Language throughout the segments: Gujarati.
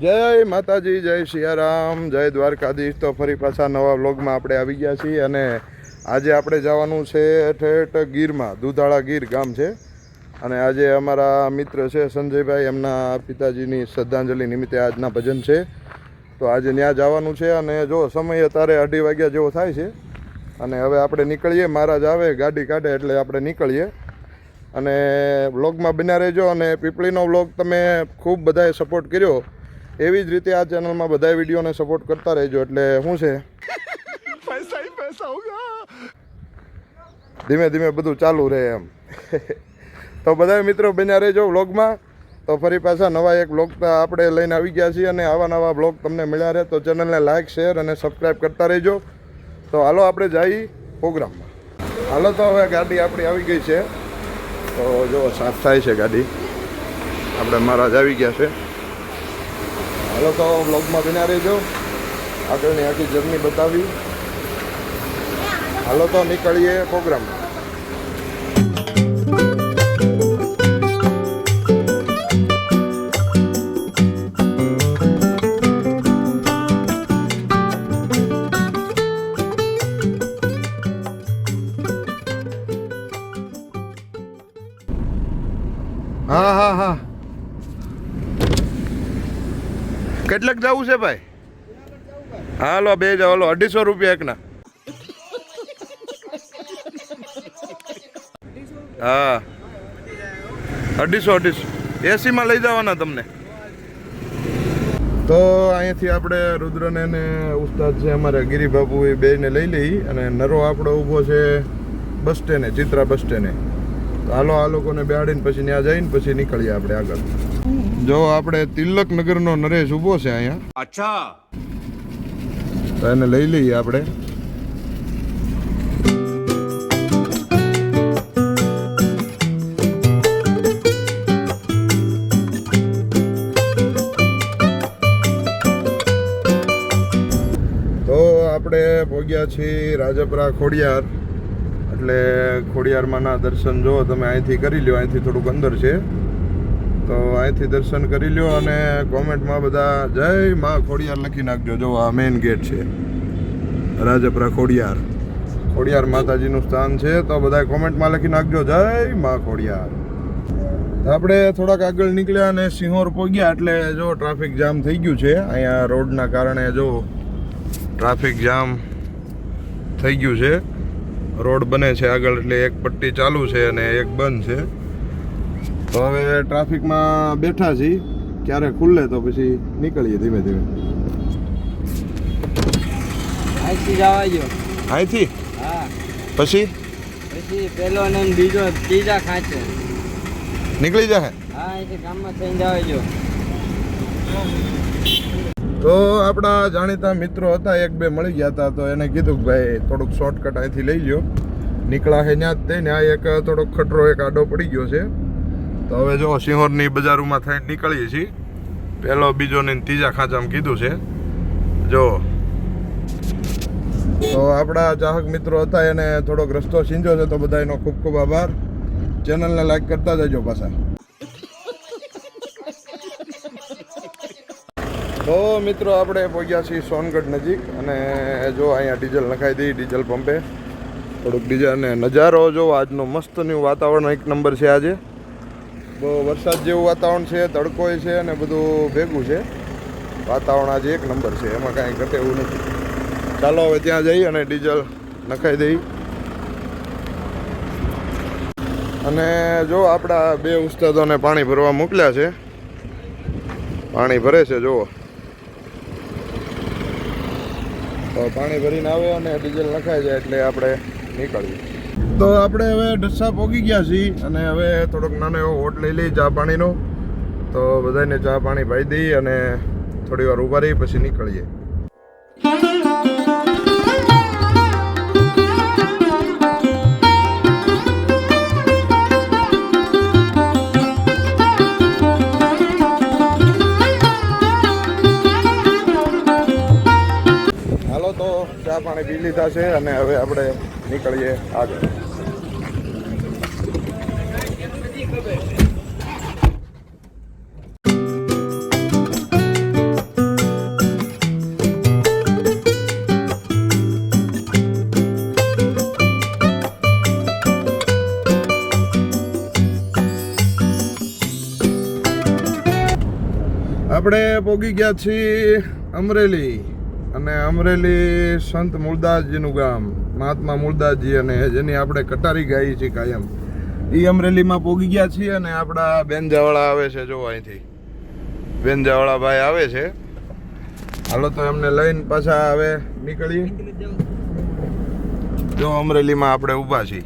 જય માતાજી, જય સિયારામ જય દ્વારકાધીશ. તો ફરી પાછા નવા વ્લોગમાં આપણે આવી ગયા છીએ અને આજે આપણે જવાનું છે ઠેઠ ગીરમાં, દુધાળા ગીર ગામ છે. અને આજે અમારા મિત્ર છે સંજયભાઈ, એમના પિતાજીની શ્રદ્ધાંજલિ નિમિત્તે આજના ભજન છે. તો આજે ત્યાં જવાનું છે અને જો સમય અત્યારે અઢી વાગ્યા જેવો થાય છે. અને હવે આપણે નીકળીએ, મહારાજ આવે, ગાડી કાઢે એટલે આપણે નીકળીએ. અને વ્લોગમાં બન્યા રહેજો અને પીપળીનો વ્લોગ તમે ખૂબ બધાએ સપોર્ટ કર્યો. એવી જ રીતે આ ચેનલમાં બધા વિડીયોને સપોર્ટ કરતા રહેજો એટલે શું છે? ધીમે ધીમે બધું ચાલુ રહે એમ. તો બધા મિત્રો બન્યા રહેજો વ્લોગમાં. તો ફરી પાછા નવા એક વ્લોગ આપણે લઈને આવી ગયા છીએ અને આવા નવા વ્લોગ તમને મળ્યા રહે તો ચેનલને લાઇક શેર અને સબસ્ક્રાઈબ કરતા રહેજો. તો હાલો આપણે જઈ પ્રોગ્રામમાં. હાલો તો હવે ગાડી આપણી આવી ગઈ છે. તો જો સાફ થાય છે ગાડી. આપણે મહારાજ આવી ગયા છે. હાલો તો બ્લોગમાં બિના રહેજો. આગળની આખી જર્ની બતાવી. હાલો તો નીકળીએ પ્રોગ્રામ હા હા હા. કેટલાક જવું છે ભાઈ? હાલો, બે જાવ, હાલો, અઢીસો રૂપિયા એકના. હા. અઢીસો અઢીસો. એસીમાં લઈ જવાના તમને. તો અહીંયાથી આપણે રુદ્રને ને ઉસ્તાદ છે, અમારા ગિરિબાબુ એ બેને લઈ લઈ અને નરો આપણો ઊભો છે બસ સ્ટેન્ડે ચિત્રા બસ સ્ટેન્ડે તો હાલો, આ લોકોને બેહાડીને પછી ત્યાં જઈને પછી નીકળીએ આપણે આગળ. જો આપણે તિલક તિલકનગરનો નરેશ ઊભો છે અહીંયા. અચ્છા. તો એને લઈ લઈએ આપણે. આપણે પહોંચ્યા છીએ રાજપરા ખોડિયાર. એટલે ખોડિયારમાંના દર્શન જો તમે અહીંથી કરી લ્યો અહીંથી થોડુંક અંદર છે. તો અહીંથી દર્શન કરી લ્યો અને કોમેન્ટમાં બધા જય માં ખોડિયાર લખી નાખજો. જો આ મેઇન ગેટ છે. રાજપરા ખોડિયાર. ખોડિયાર માતાજીનું સ્થાન છે, તો બધા કોમેન્ટમાં લખી નાખજો. જય માં ખોડિયાર. આપણે થોડાક આગળ નીકળ્યા અને સિંહોર પહોંચ્યા એટલે જો ટ્રાફિક જામ થઈ ગયું છે, અહીંયા રોડના કારણે જો ટ્રાફિક જામ થઈ ગયું છે. રોડ બને છે આગળ એટલે એક પટ્ટી ચાલુ છે અને એક બંધ છે. તો હવે ટ્રાફિકમાં બેઠા છીએ. ક્યારે ખુલ્લે તો પછી નીકળીએ ધીમે ધીમે. અહીંથી જવા જો અહીંથી? હા. પછી? પછી પેલો ને બીજો ત્રીજા ખાંચે. નીકળી જાય હા અહીંથી ગામમાં થઈને જવા જો તો આપણા જાણીતા મિત્રો હતા એક બે મળી ગયા હતા તો એને કીધું કે ભાઈ થોડુંક શોર્ટકટ અહીંથી લઈ લ્યો. નીકળા હે ત્યાં જ તે ને આ એક થોડોક ખટરો એક આડો પડી ગયો છે. તો હવે જો સિંહોરની બજારોમાં થઈને નીકળીએ છીએ. પહેલો બીજો ને ત્રીજા ખાંચામાં કીધું છે. જો. તો આપણા ચાહક મિત્રો હતા, એને થોડોક રસ્તો સિંજો છે, તો બધા એનો ખૂબ ખૂબ આભાર. ચેનલને લાઈક કરતા જજો પાછા. તો મિત્રો, આપણે પહોંચ્યા છીએ સોનગઢ નજીક, અને જો અહીંયા ડીઝલ નખાઈ દઈ, ડીઝલ પંપે. થોડુંક ડીઝલ અને નજારો જો આજનો મસ્ત ન્યુ વાતાવરણ. એક નંબર છે આજે. બહુ વરસાદ જેવું વાતાવરણ છે તડકોય છે અને બધું ભેગું છે. વાતાવરણ આજે એક નંબર છે, એમાં કાંઈ ઘટે એવું નથી. ચાલો હવે ત્યાં જઈ અને ડીઝલ નખાઈ દઈ. અને જો આપણા બે ઉસ્તાદોને પાણી ભરવા મોકલ્યા છે. પાણી ભરે છે, જુઓ. તો પાણી ભરીને આવે અને ડીઝલ નખાઈ જાય એટલે આપણે નીકળીએ. તો આપણે હવે ઢસા પોગી ગયા છીએ અને હવે થોડોક નાનો એવો હોટ લઈ લઈએ ચા પાણીનો. તો બધાને ચા પાણી ભાઈ દઈ અને થોડી વાર ઊભા રહી પછી નીકળીએ. હાલો તો ચા પાણી પી લીધા છે અને હવે આપણે નીકળીએ આગળ. આપણે પોગી ગયા છીએ અમરેલી અને અમરેલી સંત મુરદાસજીનું ગામ, મહાત્મા મુરદાસજી અને જેની આપણે કટારી ગાઈ છીએ કાયમ. એ અમરેલીમાં પોગી ગયા છીએ અને આપણા બેન જાવળા આવે છે જો અહીંથી. બેન જાવાળા ભાઈ આવે છે. હાલો તો એમને લઈને પાછા હવે નીકળીએ. જો અમરેલીમાં આપણે ઊભા છીએ.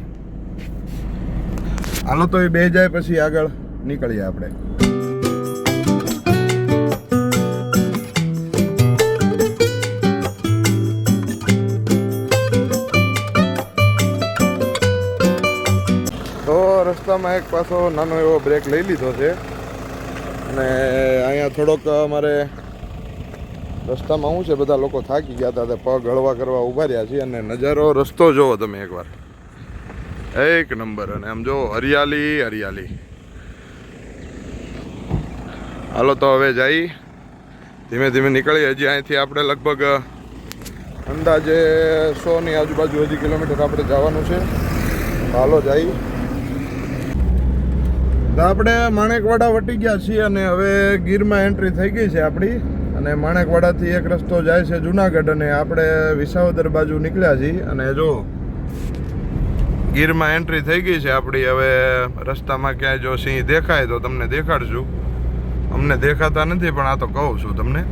હાલો તો એ બે જાય પછી આગળ નીકળીએ આપણે. રસ્તામાં એક પાછો નાનો એવો બ્રેક લઈ લીધો છે. અને અહીંયા થોડોક અમારે રસ્તામાં શું છે, બધા લોકો થાકી ગયા હતા તે પગ હળવા કરવા ઊભા રહ્યા છે અને નજારો રસ્તો જોવો તમે એકવાર. એક નંબર અને આમ જો હરિયાલી હરિયાલી. હાલો તો હવે જઈ. ધીમે ધીમે નીકળી હજી અહીંથી આપણે લગભગ અંદાજે સોની આજુબાજુ હજી કિલોમીટર આપણે જવાનું છે. હાલો જઈ. તો આપણે માણેકવાડા વટી ગયા છીએ અને હવે ગીરમાં એન્ટ્રી થઈ ગઈ છે આપણી. અને માણેકવાડાથી એક રસ્તો જાય છે જુનાગઢ અને આપણે વિસાવદર બાજુ નીકળ્યા છીએ. અને જો, ગીરમાં એન્ટ્રી થઈ ગઈ છે આપણી. હવે રસ્તામાં ક્યાંય જો સિંહ દેખાય તો તમને દેખાડશું. અમને દેખાતા નથી, પણ આ તો કહું છું તમને.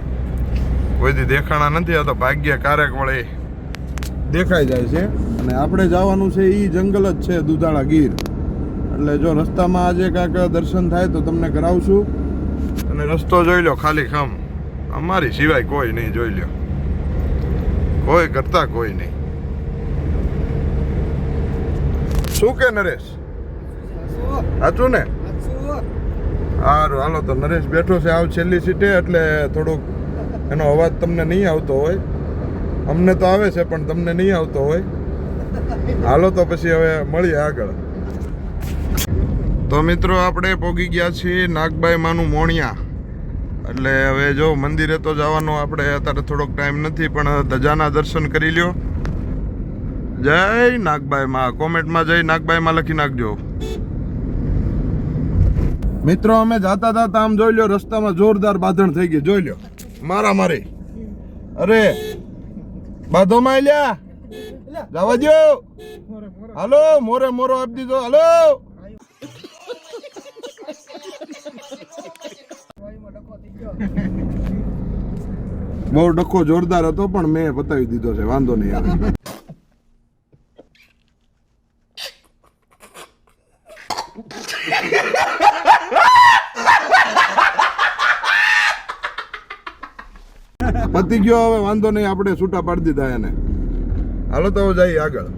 કોઈથી દેખાણા નથી, આ તો ભાગ્ય કારેક વળી દેખાઈ જાય છે. અને આપણે જવાનું છે એ જંગલ જ છે દુધાળા ગીર. એટલે જો રસ્તામાં આજે કાંઈક દર્શન થાય તો તમને કરાવશું. અને રસ્તો જોઈ લો ખાલી ખમ. અમારી સિવાય કોઈ નહીં જોઈ લો. કોઈ કરતા કોઈ નહીં. શું કે નરેશ? સાચું ને? સારું હાલો તો નરેશ બેઠો છે આવ છેલ્લી સીટે, એટલે થોડુંક એનો અવાજ તમને નહીં આવતો હોય. અમને તો આવે છે, પણ તમને નહીં આવતો હોય. હાલો તો પછી હવે મળીએ આગળ. તો મિત્રો આપણે પોગી ગયા છીએ નાગબાઈ માનું મોણિયા. એટલે હવે જો મંદિરે તો જવાનો આપણે અત્યારે થોડોક ટાઈમ નથી, પણ ધજાના દર્શન કરી લ્યો. જય નાગબાઈ માં. કોમેન્ટમાં જય નાગબાઈ માં લખી નાખજો. મિત્રો, અમે જાતા જાતા આમ જોઈ લ્યો, રસ્તામાં જોરદાર બાંધણ થઈ ગઈ જોઈ લ્યો. મારા મારી. અરે બાધોમાં લ્યા. જવા દો હાલો, મોરે મોરો આપી દીધો. હાલો. બહુ ડખો જોરદાર હતો, પણ મેં પતાવી દીધો છે, વાંધો નહીં આવે. પતી ગયો, હવે વાંધો નહીં, આપણે છૂટા પાડી દીધા એને. હાલો તો જઈએ આગળ.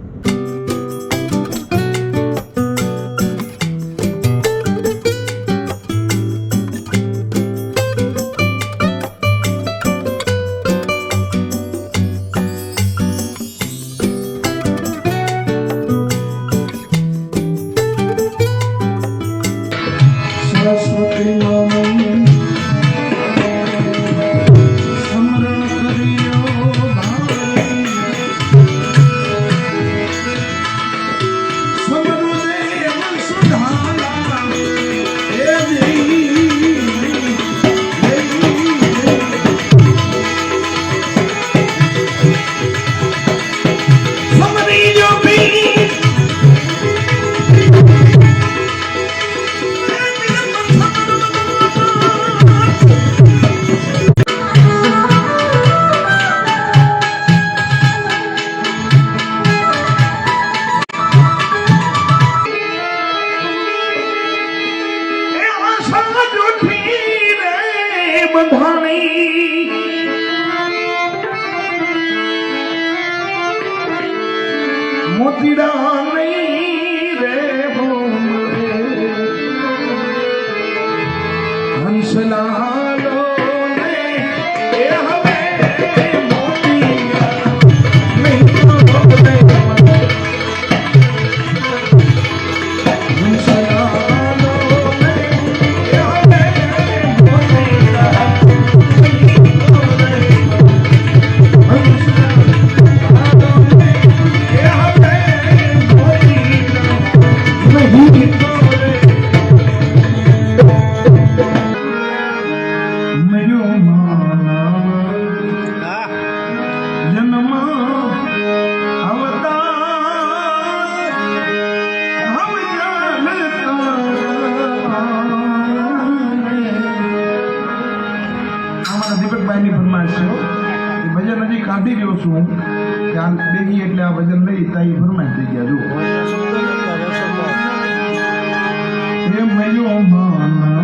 Oh.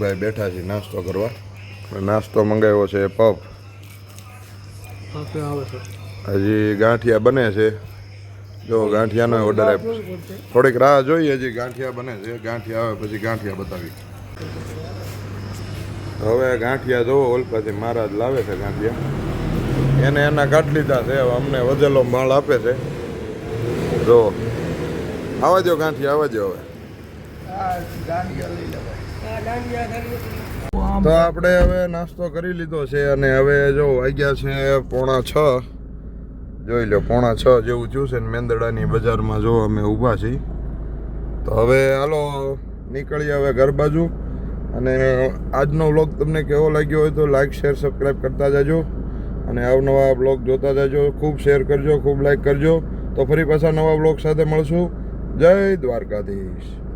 દીપકભાઈ બેઠા છે નાસ્તો કરવા. નાસ્તો મંગાવ્યો છે પફ. હજી ગાંઠિયા બને છે. જો ગાંઠિયાનો ઓર્ડર આપ્યો થોડીક રાહ જોઈએ હજી ગાંઠિયા બને છે. ગાંઠિયા આવે પછી ગાંઠિયા બતાવી. હવે ગાંઠિયા જોવો ઓલપાથી મહારાજ લાવે છે ગાંઠિયા. એને એના કાઢ લીધા છે હવે અમને વધેલો માળ આપે છે. જો આવવા દો ગાંઠિયા આવવા દો હવે તો આપણે હવે નાસ્તો કરી લીધો છે અને હવે જો વાગ્યા છે પોણા છ. જોઈ લો, પોણા છ જેવું થયું છે ને મેંદડાની બજારમાં જો અમે ઊભા છીએ. તો હવે હાલો, નીકળીએ હવે ઘર બાજુ. અને આજનો વ્લોગ તમને કેવો લાગ્યો હોય તો લાઈક, શેર સબસ્ક્રાઈબ કરતા જાજો. અને અવનવા બ્લોગ જોતા જાજો. ખૂબ શેર કરજો, ખૂબ લાઈક કરજો. તો ફરી પાછા નવા બ્લોગ સાથે મળશું. જય દ્વારકાધીશ.